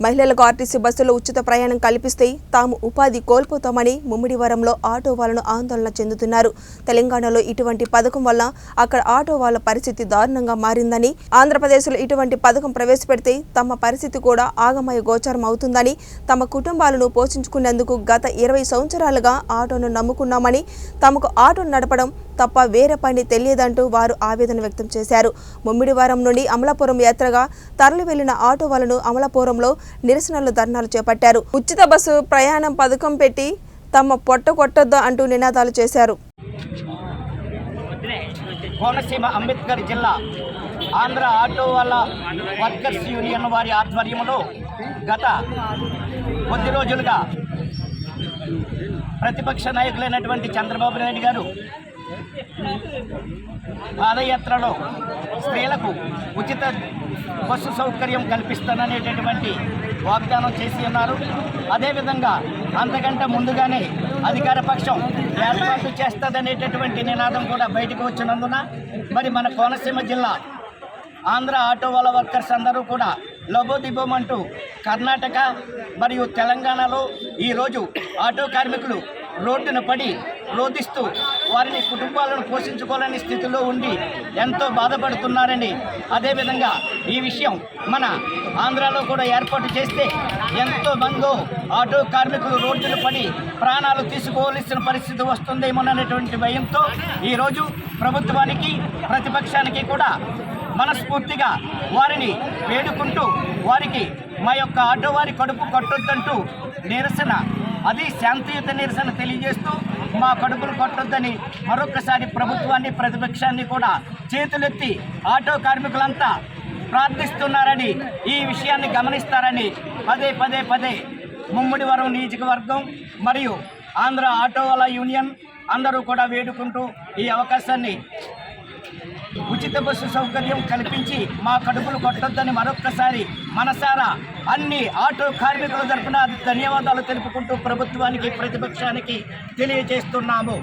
మహిళలకు ఆర్టీసీ బస్సులో ఉచిత ప్రయాణం కల్పిస్తే తాము ఉపాధి కోల్పోతామని ముమ్మిడివరంలో ఆటో వాళ్ళను ఆందోళన చెందుతున్నారు. తెలంగాణలో ఇటువంటి పథకం వల్ల అక్కడ ఆటో వాళ్ళ పరిస్థితి దారుణంగా మారిందని ఆంధ్రప్రదేశ్లో ఇటువంటి పథకం ప్రవేశపెడితే తమ పరిస్థితి కూడా ఆగమయ గోచారం అవుతుందని తమ కుటుంబాలను పోషించుకునేందుకు గత ఇరవై సంవత్సరాలుగా ఆటోను నమ్ముకున్నామని తమకు ఆటో నడపడం తప్ప వేరే పని తెలియదంటూ వారు ఆవేదన వ్యక్తం చేశారు. ముమ్మిడివారం నుండి అమలాపురం యాత్రగా తరలి వెళ్ళిన ఆటో వాళ్ళను అమలాపురంలో నిరసనలు ధర్నాలు చేపట్టారు. ఉచిత బస్సు ప్రయాణం పథకం పెట్టి తమ పొట్ట కొట్టొద్దు అంటూ నినాదాలు చేశారు. కోనసీమ అంబేద్కర్ జిల్లా ఆంధ్ర ఆటో వాళ్ళ వర్కర్స్ యూనియన్ వారి ఆధ్వర్యంలో గత కొద్ది రోజులుగా ప్రతిపక్ష నాయకులైనటువంటి చంద్రబాబు నాయుడు గారు పాదయాత్రలో స్త్రీలకు ఉచిత బస్సు సౌకర్యం కల్పిస్తాననేటటువంటి వాగ్దానం చేసి ఉన్నారు. అదేవిధంగా అంతకంటే ముందుగానే అధికార పక్షం ఏర్పాటు చేస్తుందనేటటువంటి నినాదం కూడా బయటకు వచ్చినందున మరి మన కోనసీమ జిల్లా ఆంధ్ర ఆటో వాళ్ళ వర్కర్స్ అందరూ కూడా లబోదిబోమంటూ కర్ణాటక మరియు తెలంగాణలో ఈరోజు ఆటో కార్మికులు రోడ్డున పడి రోధిస్తూ వారిని కుటుంబాలను పోషించుకోలేని స్థితిలో ఉండి ఎంతో బాధపడుతున్నారని. అదేవిధంగా ఈ విషయం మన ఆంధ్రాలో కూడా ఏర్పాటు చేస్తే ఎంతో మందో ఆటో కార్మికులు రోడ్డులు పడి ప్రాణాలు తీసుకోవలసిన పరిస్థితి వస్తుందేమోననేటువంటి భయంతో ఈరోజు ప్రభుత్వానికి ప్రతిపక్షానికి కూడా మనస్ఫూర్తిగా వారిని వేడుకుంటూ వారికి మా యొక్క ఆటో వారి కడుపు కట్టొద్దంటూ నిరసన అది శాంతియుత నిరసన తెలియజేస్తూ మా కడుపులు కొట్టొద్దని మరొకసారి ప్రభుత్వాన్ని ప్రతిపక్షాన్ని కూడా చేతులెత్తి ఆటో కార్మికులంతా ప్రార్థిస్తున్నారని ఈ విషయాన్ని గమనిస్తారని పదే పదే పదే ముమ్మడివరం నియోజకవర్గం మరియు ఆంధ్ర ఆటో వాళ్ళ యూనియన్ అందరూ కూడా వేడుకుంటూ ఈ అవకాశాన్ని ఉచిత బస్సు సౌకర్యం కల్పించి మా కడుపులు కొట్టొద్దని మరొక్కసారి మనసారా అన్ని ఆటో కార్మికుల తరఫున ధన్యవాదాలు తెలుపుకుంటూ ప్రభుత్వానికి ప్రతిపక్షానికి తెలియజేస్తున్నాము.